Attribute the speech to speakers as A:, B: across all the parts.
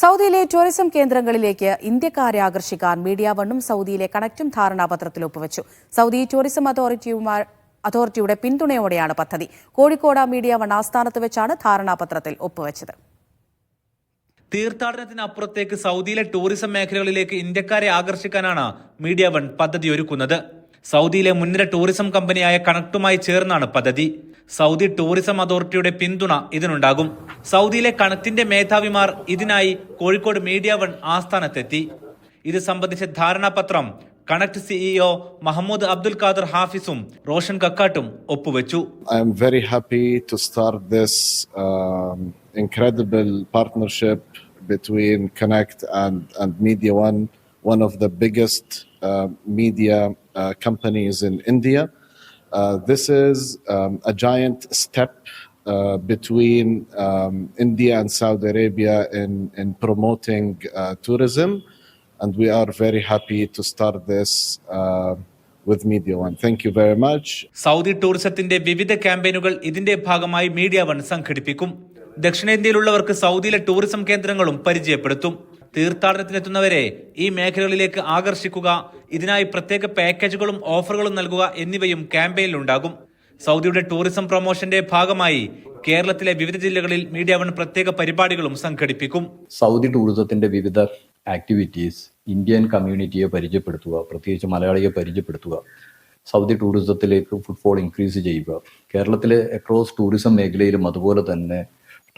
A: സൗദിയിലെ ടൂറിസം കേന്ദ്രങ്ങളിലേക്ക് ഇന്ത്യക്കാരെ ആകർഷിക്കാൻ മീഡിയ വണ്ണും സൗദിയിലെ കണക്റ്റും ധാരണാപത്രത്തിൽ ഒപ്പുവച്ചു. സൗദി ടൂറിസം അതോറിറ്റിയുമാർ അതോറിറ്റിയുടെ പിന്തുണയോടെയാണ് പദ്ധതി. കോഴിക്കോട് മീഡിയ വൺ ആസ്ഥാനത്ത് വെച്ചാണ് ധാരണാപത്രത്തിൽ ഒപ്പുവച്ചത്.
B: തീർത്ഥാടനത്തിനപ്പുറത്തേക്ക് സൗദിയിലെ ടൂറിസം മേഖലകളിലേക്ക് ഇന്ത്യക്കാരെ ആകർഷിക്കാനാണ് മീഡിയ വൺ പദ്ധതി ഒരുക്കുന്നത്. സൗദിയിലെ മുൻനിര ടൂറിസം കമ്പനിയായ കണക്റ്റുമായി ചേർന്നാണ് പദ്ധതി. സൗദി ടൂറിസം അതോറിറ്റിയുടെ പിന്തുണ ഇതിനുണ്ടാകും. സൗദിയിലെ കണത്തിന്റെ മേധാവിമാർ ഇതിനായി കോഴിക്കോട് മീഡിയ വൺ ആസ്ഥാനത്തെത്തി. ഇത് സംബന്ധിച്ച ധാരണാപത്രം കണക്ട് സിഇഒ മഹമ്മൂദ് അബ്ദുൽ ഖാദർ ഹാഫിസും റോഷൻ കക്കാട്ടും ഒപ്പുവെച്ചു.
C: I'm very happy to start this incredible partnership between Connect and and Media One one of the biggest media companies in India this is um, a giant step uh, between um, India and Saudi Arabia in, in promoting uh, tourism. And we are very happy to start this uh, with Media One. Thank you very much.
B: Saudi ടൂറിസത്തിന്റെ വിവിധ ക്യാമ്പയിനുകൾ ഇതിന്റെ ഭാഗമായി media one സംഘടിപ്പിക്കും ദക്ഷിണേന്ത്യയിലുള്ളവർക്ക് സൗദിയിലെ tourism കേന്ദ്രങ്ങളും പരിചയപ്പെടുത്തും തീർത്ഥാടനത്തിനെത്തുന്നവരെ ഈ മേഖലകളിലേക്ക് ആകർഷിക്കുക ഇതിനായി പ്രത്യേക പാക്കേജുകളും ഓഫറുകളും നൽകുക എന്നിവയും ക്യാമ്പയിനിലുണ്ടാകും സൗദിയുടെ ടൂറിസം പ്രൊമോഷന്റെ ഭാഗമായി കേരളത്തിലെ വിവിധ ജില്ലകളിൽ മീഡിയ വൺ പ്രത്യേക പരിപാടികളും സംഘടിപ്പിക്കും.
D: സൗദി ടൂറിസത്തിന്റെ വിവിധ ആക്ടിവിറ്റീസ് ഇന്ത്യൻ കമ്മ്യൂണിറ്റിയെ പരിചയപ്പെടുത്തുക പ്രത്യേകിച്ച് മലയാളിയെ പരിചയപ്പെടുത്തുക സൗദി ടൂറിസത്തിലേക്ക് ഫുട്ഫോൾ ഇൻക്രീസ് ചെയ്യുക കേരളത്തിലെ അക്രോസ് ടൂറിസം മേഖലയിലും അതുപോലെ തന്നെ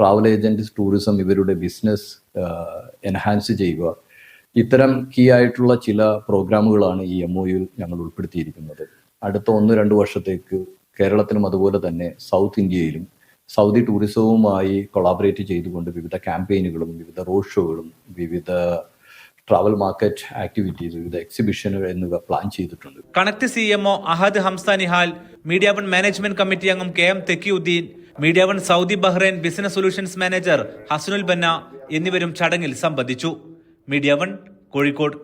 D: ട്രാവൽ ഏജന്റ്സ് ടൂറിസം ഇവരുടെ ബിസിനസ് എൻഹാൻസ് ചെയ്യുക. ഇത്തരം കീ ആയിട്ടുള്ള ചില പ്രോഗ്രാമുകളാണ് ഈ എം ഒ ഞങ്ങൾ ഉൾപ്പെടുത്തിയിരിക്കുന്നത്. അടുത്ത ഒന്ന് രണ്ട് വർഷത്തേക്ക് കേരളത്തിലും അതുപോലെ തന്നെ സൗത്ത് ഇന്ത്യയിലും സൗദി ടൂറിസവുമായി കൊളാബറേറ്റ് ചെയ്തുകൊണ്ട് വിവിധ ക്യാമ്പയിനുകളും വിവിധ റോഡ് ഷോകളും വിവിധ ട്രാവൽ മാർക്കറ്റ് ആക്ടിവിറ്റീസ് വിവിധ എക്സിബിഷനുകൾ എന്നിവ പ്ലാൻ ചെയ്തിട്ടുണ്ട്.
B: Connect C M O Ahad Hamsa Nihal media management committee അംഗം K M Thekkiyuddin Media One Saudi Bahrain business solutions manager Hasanul Banna എന്നിവരും ചടങ്ങിൽ സംബന്ധിച്ചു. Media One Kozhikode.